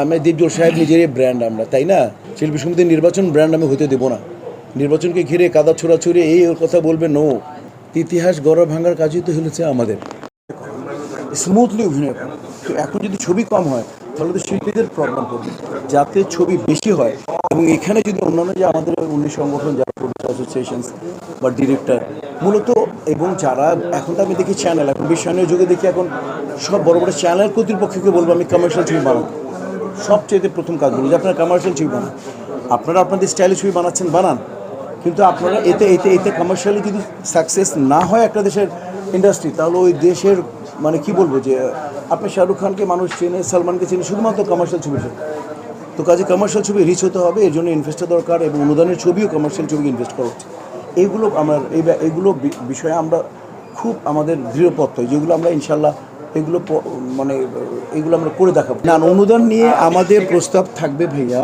আমি দীপজল সাহেব নিজেরই ব্র্যান্ড আমরা, তাই না? শিল্পী সমিতির নির্বাচন ব্র্যান্ড আমি হতে দেবো না। নির্বাচনকে ঘিরে কাদা ছোড়াছুড়ি, এই ওর কথা বলবে নো। ইতিহাস গড়া ভাঙার কাজই তো হয়েছে আমাদের। স্মুথলি অভিনয় এখন যদি ছবি কম হয়, তাহলে তো শিল্পীদের প্রবলেম করবে। যাতে ছবি বেশি হয়, এবং এখানে যদি অন্যান্য যে আমাদের অন্য সংগঠন, যারা প্রডিউসার অ্যাসোসিয়েশন বা ডিরেক্টর মূলত এবং যারা এখন তো আমি দেখি চ্যানেল এখন বিশ্বায়নের যুগে দেখি এখন সব বড় বড় চ্যানেল কর্তৃপক্ষকে বলব, আমি কমার্শিয়াল ছবি বানাবো। সবচেয়ে প্রথম কাজ যে আপনারা কমার্শিয়াল ছবি বানান। আপনারা আপনাদের স্টাইলে ছবি বানাচ্ছেন, বানান। কিন্তু আপনারা এতে এতে এতে কমার্শিয়ালি যদি সাকসেস না হয় একটা দেশের ইন্ডাস্ট্রি তাহলে ওই দেশের মানে কি বলব যে, আপনি শাহরুখ খানকে মানুষ চেনে, সালমানকে চেনে, শুধুমাত্র কমার্শিয়াল ছবি। তো কাজে কমার্শিয়াল ছবি রিচ হতে হবে, এর জন্য ইনভেস্টার দরকার এবং অনুদানের ছবিও কমার্শিয়াল ছবি ইনভেস্ট করা হচ্ছে এইগুলো আমার, এই এইগুলো বিষয়ে আমরা খুব আমাদের দৃঢ়পত্র যেগুলো আমরা ইনশাল্লাহ এগুলো মানে এগুলো আমরা করে দেখাবো। না অনুদান নিয়ে আমাদের প্রস্তাব থাকবে ভাইয়া,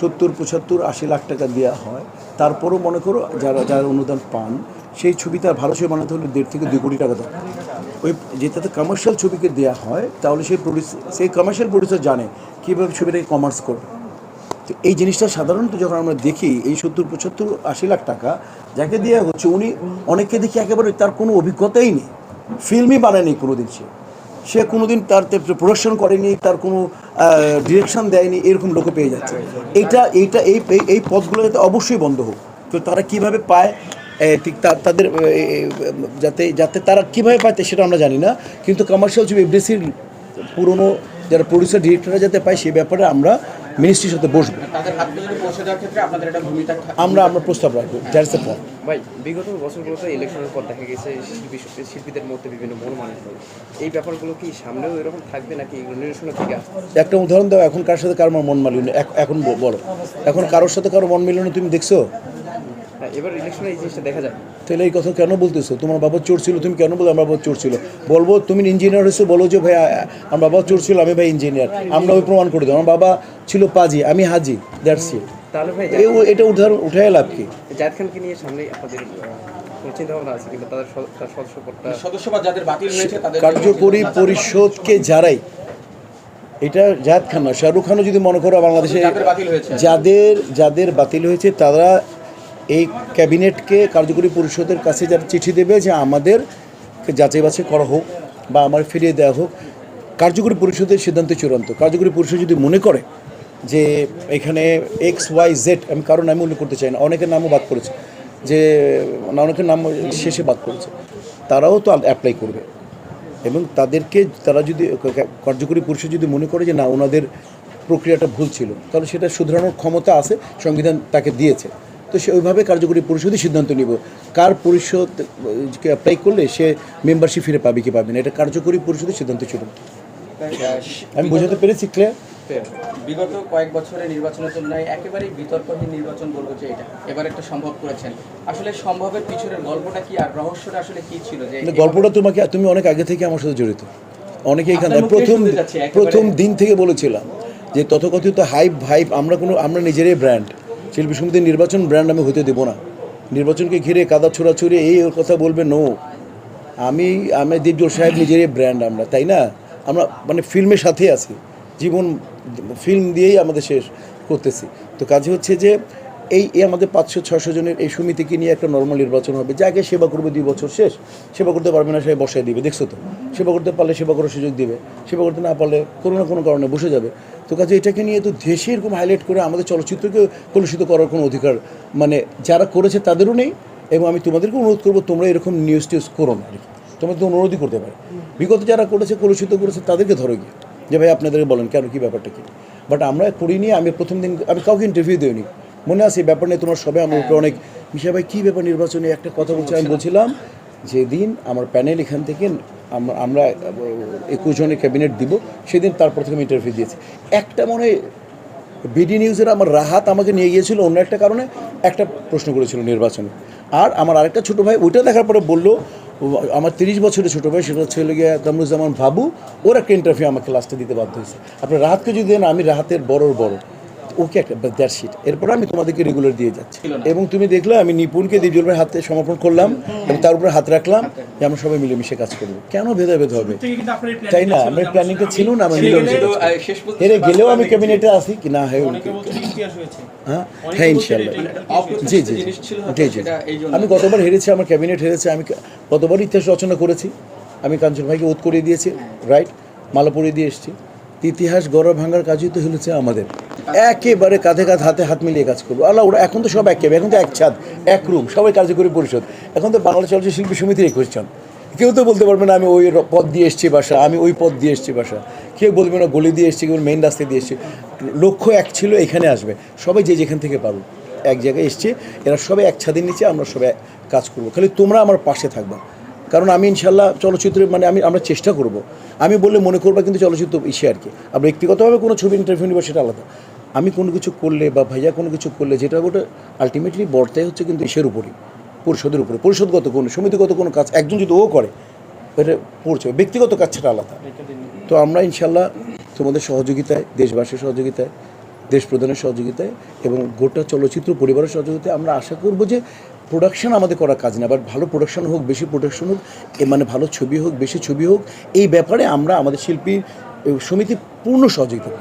সত্তর, পঁচাত্তর, আশি লাখ টাকা দেওয়া হয়। তারপরও মনে করো, যারা যারা অনুদান পান, সেই ছবিটা ভালো ছবি বানাতে হলে দেড় থেকে দুই কোটি টাকা দরকার। ওই যেটাতে কমার্শিয়াল ছবিকে দেওয়া হয়, তাহলে সেই সেই কমার্শিয়াল প্রডিউসার জানে কীভাবে ছবিটাকে কমার্স করবে। তো এই জিনিসটা সাধারণত যখন আমরা দেখি, এই সত্তর, পঁচাত্তর, আশি লাখ টাকা যাকে দেওয়া হচ্ছে, উনি অনেককে দেখি একেবারে তার কোনো অভিজ্ঞতাই নেই। ফিল্মই বানায়নি কোনো দিন সে। সে কোনোদিন তার প্রোডাকশন করেনি, তার কোনো ডিরেকশন দেয়নি, এরকম লোক পেয়ে যাচ্ছে। এইটা এইটা এই, এই- পদগুলো যাতে অবশ্যই বন্ধ হোক। তো তারা কীভাবে পায় ঠিক তাদের যাতে যাতে তারা কীভাবে পায় সেটা আমরা জানি না। কিন্তু কমার্শিয়াল ছবি এফডিসির পুরনো যারা প্রডিউসার ডিরেক্টররা যাতে পায় সে ব্যাপারে আমরা মিনিস্ট্রির সাথে বসবো। তাদের হাত পর্যন্ত পৌঁছে দেওয়ার ক্ষেত্রে আপনাদের একটা ভূমিকা থাকবে। আমরা আমরা প্রস্তাব রাখব দ্যাটস পয়েন্ট ভাই বিগত বছরগুলোতে ইলেকশনের পর দেখা গেছে শিল্পী শিল্পীদের মধ্যে বিভিন্ন মনোমালিন্য এই ব্যাপারগুলো কি সামনেও এরকম থাকবে নাকি নিরসনের থেকে একটা উদাহরণ দাও এখন কার সাথে কারও মন মালিন্য এখন বলো। এখন কারোর সাথে কারও মন মিলন তুমি দেখছ? এবার ইলেকশনে এই জিনিসটা দেখা যায় তাহলে এই কথা কেন বলতেছো? তোমার বাবা চোর ছিল তুমি কেন বলো আমার বাবা চোর ছিল? বলব তুমি ইঞ্জিনিয়ার হয়েছো বলো যে ভাই আমার বাবা চোর ছিল আমি ভাই ইঞ্জিনিয়ার আমরা ওই প্রমাণ করে দিই আমার বাবা ছিল পাজি আমি হাজি দ্যাটস ইট তাহলে ভাই এটা উদাহরণ উঠাই লাভ কি? খানকে নিয়ে সামনে আপনাদের কার্যকরী পরিষদকে যারাই এটা জাহেদ খান না শাহরুখ খানও যদি মনে করো বাংলাদেশে যাদের বাতিল হয়েছে। যাদের যাদের বাতিল হয়েছে তারা এই ক্যাবিনেটকে কার্যকরী পরিষদের কাছে যারা চিঠি দেবে যে আমাদের যাচাই বাছাই করা হোক বা আমার ফিরিয়ে দেওয়া হোক, কার্যকরী পরিষদের সিদ্ধান্ত চূড়ান্ত। কার্যকরী পরিষদ যদি মনে করে যে এখানে এক্স ওয়াই জেড আমি কারও নামে উল্লেখ করতে চাই না, অনেকের নামও বাদ করেছে যে অনেকের নাম শেষে বাদ করেছে তারাও তো অ্যাপ্লাই করবে। এবং তাদেরকে তারা যদি কার্যকরী পরিষদ যদি মনে করে যে না, ওনাদের প্রক্রিয়াটা ভুল ছিল, তাহলে সেটা শুধরানোর ক্ষমতা আছে, সংবিধান তাকে দিয়েছে। তো সে ওইভাবে কার্যকরী পরিষদই সিদ্ধান্ত নিব। কার পরিষদ অ্যাপ্লাই করলে সে মেম্বারশিপ ফিরে পাবে কি পাবে না এটা কার্যকরী পরিষদের সিদ্ধান্ত ছিল। আমি বোঝাতে পেরেছি ক্লিয়ার বিগত কয়েক বছরের নির্বাচনের তুলনায় একেবারেই বিতর্কহীন নির্বাচন বলব যে এটা এবার একটা সম্ভব করেছেন। আসলে সম্ভবের পিছনের গল্পটা কি আর রহস্যটা আসলে কি ছিল যে গল্পটা তোমাকে তুমি অনেক আগে থেকে আমার সাথে জড়িত। অনেকে এখানে প্রথম প্রথম দিন থেকে বলেছিলাম যে তথাকথিত হাইপ ভাইপ আমরা কোনো আমরা নিজেরাই ব্র্যান্ড শিল্পী সমিতির নির্বাচন ব্র্যান্ড আমি হতে দেবো না। নির্বাচনকে ঘিরে কাদা ছোড়াছুড়ি, এই ওর কথা বলবে নো আমি আমি দীপজল সাহেব নিজেরই ব্র্যান্ড আমরা, তাই না? আমরা মানে ফিল্মের সাথে আছি। জীবন ফিল্ম দিয়েই আমাদের শেষ করতেছি। তো কাজে হচ্ছে যে এই আমাদের পাঁচশো ছশো জনের এই সমিতিকে নিয়ে একটা নর্মাল নির্বাচন হবে। যাকে সেবা করবে দুই বছর শেষ, সেবা করতে পারবে না, সে বসায় দিবে, দেখছ তো? সেবা করতে পারলে সেবা করার সুযোগ দিবে, সেবা করতে না পারলে কোনো না কোনো কারণে বসে যাবে। তো কাজে এটাকে নিয়ে তো দেশে এরকম হাইলাইট করে আমাদের চলচ্চিত্রকে কলুষিত করার কোনো অধিকার মানে যারা করেছে তাদেরও নেই এবং আমি তোমাদেরকে অনুরোধ করব, তোমরা এরকম নিউজ টিউজ করো না আর কি। তোমরা তো অনুরোধই করতে পারো। বিগত যারা করেছে, কলুষিত করেছে, তাদেরকে ধরো গিয়ে। যে ভাই আপনাদেরকে বলেন, কেন, কি ব্যাপারটা কি? বাট আমরা করিনি, আমি প্রথম দিন আমি কাউকে ইন্টারভিউ দিইনি। মনে আছে ব্যাপার নিয়ে তোমার সবে আমার উপরে অনেক মিশা ভাই কী ব্যাপার নির্বাচনে? একটা কথা বলছি। আমি বলছিলাম যেদিন আমার প্যানেল এখান থেকে আমরা একুশ জনের ক্যাবিনেট দিব। সেদিন তারপর থেকে আমি ইন্টারভিউ দিয়েছি। একটা মনে হয় বিডি নিউজের আমার রাহাত আমাকে নিয়ে গিয়েছিল অন্য একটা কারণে। একটা প্রশ্ন করেছিল নির্বাচনে। আর আমার আরেকটা ছোটো ভাই ওইটা দেখার পরে বলল আমার তিরিশ বছরের ছোটো ভাই সেটা হচ্ছে হলো গিয়ে কামরুজ্জামান বাবু। ওর একটা ইন্টারভিউ আমাকে লাস্টে দিতে বাধ্য হয়েছে। আপনার রাহাতকে যদি দেন আমি রাহাতের বড়র বড়। ওকে একটা দ্যাট শিট এরপর আমি তোমাদেরকে রেগুলার দিয়ে যাচ্ছি। এবং তুমি দেখলে আমি নিপুণকে দ্বিজল ভাইয়ের হাতে সমর্পণ করলাম এবং তার উপরে হাত রাখলাম যে আমরা সবাই মিলেমিশে কাজ করব। কেন ভেদাভেদ হবে? থেকে কিন্তু আপনার এই তাই না? আমার প্ল্যানিংটা ছিল না আমরা হেরে মিলেমিশে হেরে গেলেও আমি ক্যাবিনেটে আসি কি? না হয়ে অনেকে বলছেন ইতিহাস হয়েছে। হ্যাঁ? হ্যাঁ ইনশাল্লাহ। জি জি জিনিস জি জি। আমি গতবার হেরেছি আমার ক্যাবিনেট হেরেছে আমি গতবার ইতিহাস রচনা করেছি। আমি কাঞ্চন ভাইকে ওত করে দিয়েছি রাইট মালা পরিয়ে দিয়ে এসেছি। ইতিহাস গড়া ভাঙার কাজই তো হয়েছে আমাদের। একেবারে কাঁধে কাঁধ, হাতে হাত মিলিয়ে কাজ করব। আল্লাহ, ওরা এখন তো সব একেবারে এখন তো এক ছাদ, এক রুম, সবাই কার্যকরী পরিষদ। এখন তো বাংলা চলচ্চিত্র শিল্পী সমিতির কোয়েশ্চন কেউ তো বলতে পারবে না, আমি ওই পথ দিয়ে এসেছি বাসা, আমি ওই পথ দিয়ে এসেছি বাসা। কেউ বলবে না, গলি দিয়ে এসেছি, কেউ মেন রাস্তায় দিয়ে এসেছি। লক্ষ্য এক ছিল, এখানে আসবে। সবাই যে যেখান থেকে পারো এক জায়গায় এসছে, এরা সবাই এক ছাদের নিচে, আমরা সবাই কাজ করব। খালি তোমরা আমার পাশে থাকবা। কারণ আমি ইনশাল্লাহ চলচ্চিত্রে মানে আমি, আমরা চেষ্টা করব। আমি বললে মনে করবা কিন্তু চলচ্চিত্র ইসে আর কি। আর ব্যক্তিগতভাবে কোনো ছবি ইন্টারভিউ নেব সেটা আলাদা। আমি কোনো কিছু করলে বা ভাইয়া কোনো কিছু করলে যেটা ওটা আলটিমেটলি বর্তায় হচ্ছে কিন্তু ইসের উপরই, পরিষদের উপরে। পরিষদগত কোনো, সমিতিগত কোনো কাজ, একজন যদি ও করে, এটা পড়ছে। ব্যক্তিগত কাজ সেটা আলাদা। তো আমরা ইনশাল্লাহ তোমাদের সহযোগিতায়, দেশবাসীর সহযোগিতায়, দেশ প্রধানের সহযোগিতায় এবং গোটা চলচ্চিত্র পরিবারের সহযোগিতায় আমরা আশা করব যে প্রোডাকশন আমাদের করার কাজ না বাট ভালো প্রোডাকশন হোক, বেশি প্রোডাকশন হোক মানে ভালো ছবি হোক, বেশি ছবি হোক, এই ব্যাপারে আমরা আমাদের শিল্পী সমিতি পূর্ণ সহযোগিতা।